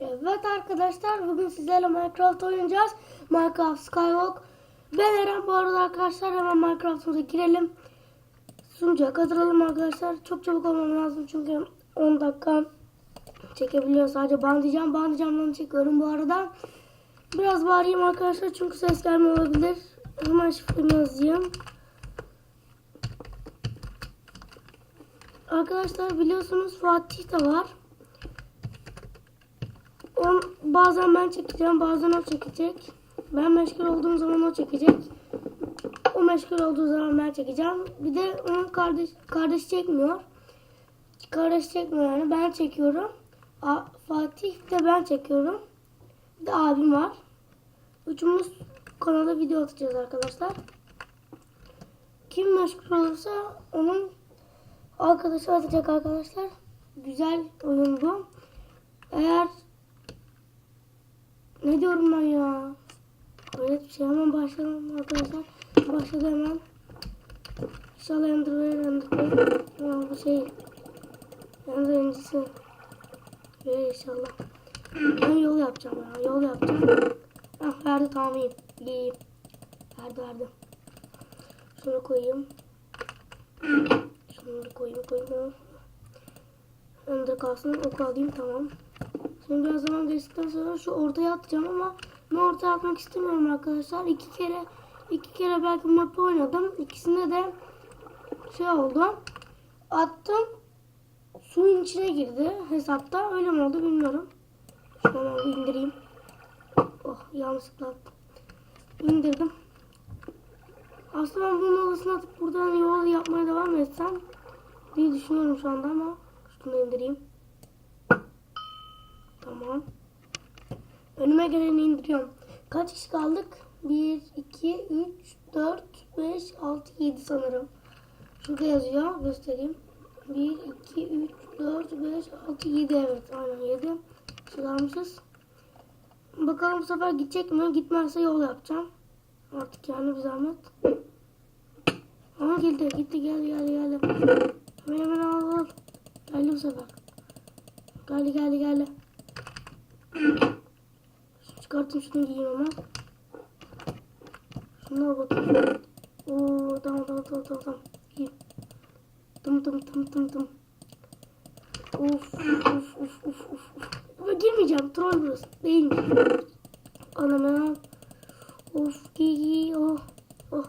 Evet arkadaşlar bugün sizlerle Minecraft oynayacağız. Minecraft Skywalk. Ben Eren bu arada arkadaşlar hemen Minecraft'ımıza girelim. Sunucuya katılalım arkadaşlar. Çok çabuk olmam lazım çünkü 10 dakika çekebiliyor. Sadece bandicam. Bandicamdan çekiyorum bu arada. Biraz bağırayım arkadaşlar çünkü ses gelme olabilir. Hemen şifremi yazayım. Arkadaşlar biliyorsunuz Fatih de var. On, bazen ben çekeceğim, bazen o çekecek. Ben meşgul olduğum zaman o çekecek. O meşgul olduğu zaman ben çekeceğim. Bir de onun kardeş kardeş çekmiyor. Kardeş çekmiyor yani ben çekiyorum. A, Fatih de ben çekiyorum. Bir de abim var. Üçümüz kanala video atacağız arkadaşlar. Kim meşgul olursa onun arkadaşı atacak arkadaşlar. Güzel oyun. Eğer ne diyorum ben ya? Öyle bir şey hemen başlayalım arkadaşlar. Başladı hemen. İnşallah Ender Ender Tamam bu şey Ender öncesi. Verir inşallah. Ben yol yapacağım ya. Yol yapacağım. Ah verdi tamam iyi. İyi. Verdi verdi. Şunu koyayım. Şunu koyayım koyayım. Ender kalsın. Oku alayım tamam. Şimdi biraz zaman geçtikten sonra şu ortaya atacağım ama ben ortaya atmak istemiyorum arkadaşlar. İki kere iki kere belki map oynadım. İkisinde de şey oldu. Attım. Suyun içine girdi hesapta. Öyle mi oldu bilmiyorum. Şunu indireyim. Oh yanlışlıkla attım. İndirdim. Aslında ben bunun odasına atıp buradan yol yapmaya devam etsem diye düşünüyorum şu anda ama şunu indireyim. Önüme geleni indiriyorum. Kaç kişi kaldık? 1, 2, 3, 4, 5, 6, 7 sanırım. Şurada yazıyor. Göstereyim. 1, 2, 3, 4, 5, 6, 7 evet. Aynen 7. Çıkarmışız. Bakalım bu sefer gidecek mi? Gitmezse yol yapacağım. Artık yani bir zahmet. Ama geldi. Gitti geldi geldi geldi. Hemen hemen al. Geldi bu sefer. Geldi geldi geldi. Çıkartayım şunu giyeyim. Şuna al bakayım. Oo tamam tamam tamam tamam tamam. Giyeyim. Tım tım tım tım tım. Of of of of of. Ama girmeyeceğim. Troll burası. Değilmiş. Anam anam. Of giy giy. Oh. Oh.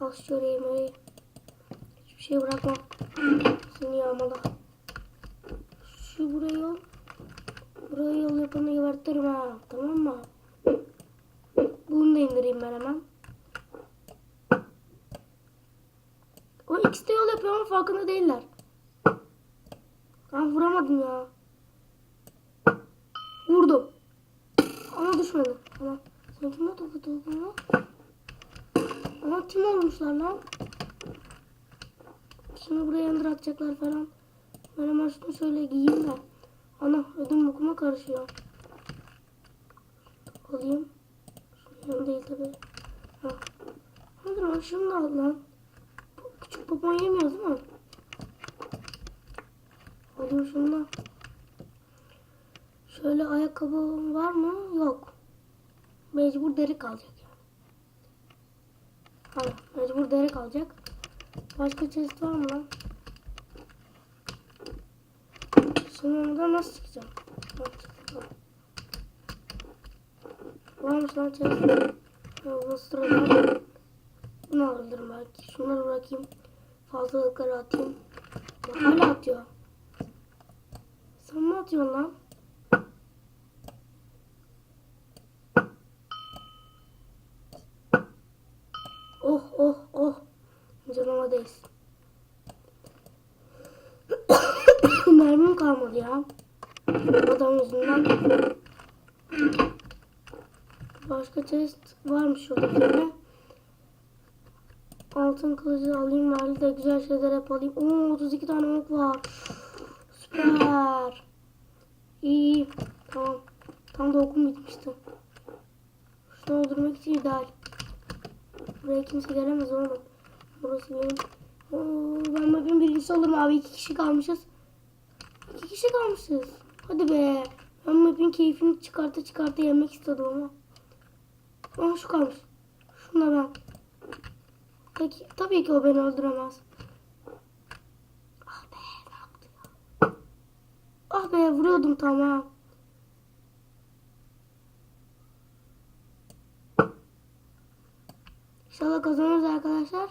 Al şöyle yemeği. Hiçbir şey bırakma. Seni yağmala. Şu buraya yol. Buraya yol yapanı gebertirim ha. Tamam mı? Bunu da indireyim ben hemen. O ikisi de yol yapıyor ama farkında değiller. Ben vuramadım ya. Vurdum. Ama düşmedi. Ama sen kime topu topu lan? Ama kim olmuşlar lan? Şimdi buraya yandır atacaklar falan. Ben hemen şunu şöyle giyeyim de. Ana ödüm okuma karışıyor. Alayım. Şunun değil tabi. Ha. Hadi lan şunu da al lan. Küçük popon yemiyor değil mi? Alayım şunu da. Şöyle ayakkabı var mı? Yok. Mecbur deri kalacak. Hayır, mecbur deri kalacak. Başka çeşit var mı lan? Oradan nasıl çıkacağım? Varmış lan. Ya, Bu sırada bunu alırım belki. Şunları bırakayım. Fazlalıkları atayım. Bak, hala atıyor. Sen mi atıyorsun lan? Oh oh oh. Canıma değsin. Kalmadı ya. Adam yüzünden. Başka chest varmış şurada tane. Altın kılıcı alayım verdi de güzel şeyler hep alayım. Oo 32 tane ok var. Süper. İyi. Tamam. Tam da okum bitmişti. Şunu öldürmek için ideal. Buraya kimse gelemez oğlum. Burası benim. Oo, ben bakayım birincisi olurum abi. iki kişi kalmışız. İki kişi kalmışız. Hadi be. Ben map'in keyfini çıkarta çıkarta yemek istedim ama. Ama şu kalmış. Şuna ben. Peki, tabii ki o beni öldüremez. Ah be ne yaptı ya? Ah be vuruyordum tamam. İnşallah kazanırız arkadaşlar.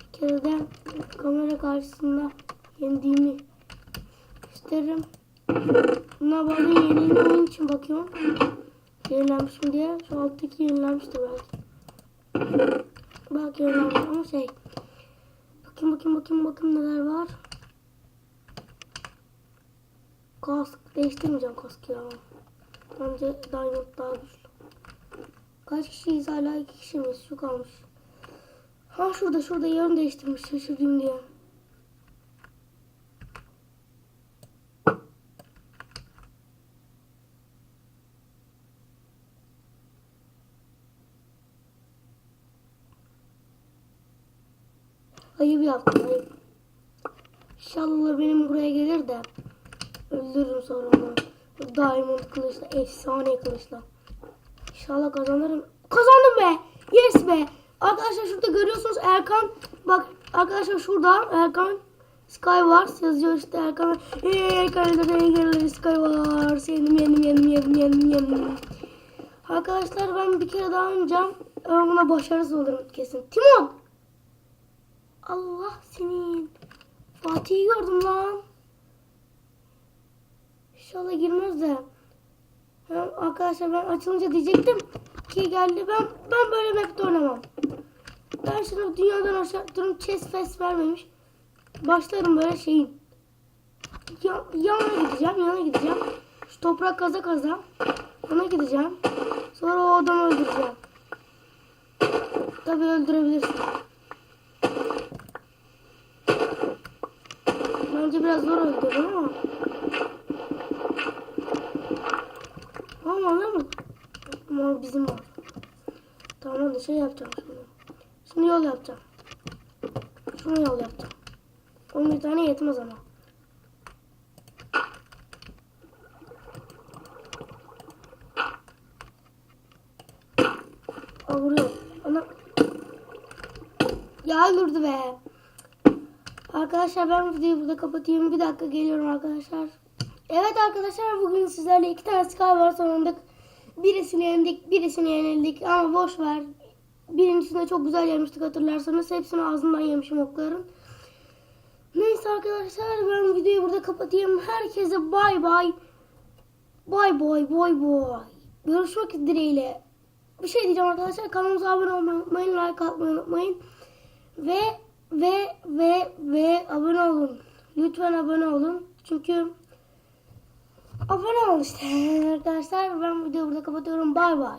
Bir kere de kamera karşısında yendiğimi gösteririm. Buna bağlı yenilme oyun için bakıyorum. Yenilenmişim diye. Şu alttaki yenilenmişti belki. Belki yenilenmiş ama şey. Bakayım bakayım bakayım bakayım neler var. Kask değiştirmeyeceğim kaskı ya. Bence Diamond daha güçlü. Kaç kişiyiz hala iki kişi miyiz? Şu kalmış. Ha şurada şurada yarım değiştirmiş şaşırdım diye. Ayıp yaptım ayıp. İnşallah benim buraya gelir de öldürürüm sonra onu. Diamond kılıçla, efsane kılıçla. İnşallah kazanırım. Kazandım be. Yes be. Arkadaşlar şurada görüyorsunuz Erkan. Bak arkadaşlar şurada Erkan Skywars yazıyor işte Erkan. Erkan Skywars. Yendim yendim yendim yendim yendim yendim. Arkadaşlar ben bir kere daha oynayacağım. Ama buna başarısız olurum kesin. Timon. Allah senin. Fatih'i gördüm lan. İnşallah girmez de. Ya arkadaşlar ben açılınca diyecektim ki geldi. Ben ben böyle map'te oynamam. Ben şimdi dünyadan aşağı durum chest fest vermemiş. Başlarım böyle şeyin. Ya, yana gideceğim, yana gideceğim. Şu toprak kaza kaza. Yana gideceğim. Sonra o adamı öldüreceğim. Tabii öldürebilirsin. Bence biraz zor öldürdüm ama. Ama alır mı? Ama bizim var. Tamam hadi şey yapacağım şimdi. Şimdi yol yapacağım. Şunu yol yapacağım. 11 tane yetmez ama. Aa vuruyor. Ana. Ya öldürdü be. Arkadaşlar ben videoyu burada kapatayım. Bir dakika geliyorum arkadaşlar. Evet arkadaşlar bugün sizlerle iki tane Skywars oynadık. Birisini yendik, birisini yenildik ama boş ver. Birincisinde çok güzel yemiştik hatırlarsanız. Hepsini ağzından yemişim okların. Neyse arkadaşlar ben videoyu burada kapatayım. Herkese bay bay. Bay bay bay bay. Görüşmek dileğiyle. Bir şey diyeceğim arkadaşlar. Kanalımıza abone olmayı unutmayın. Like atmayı unutmayın. Ve ve ve ve abone olun. Lütfen abone olun. Çünkü abone olun işte arkadaşlar. Ben videoyu burada kapatıyorum. Bay bay.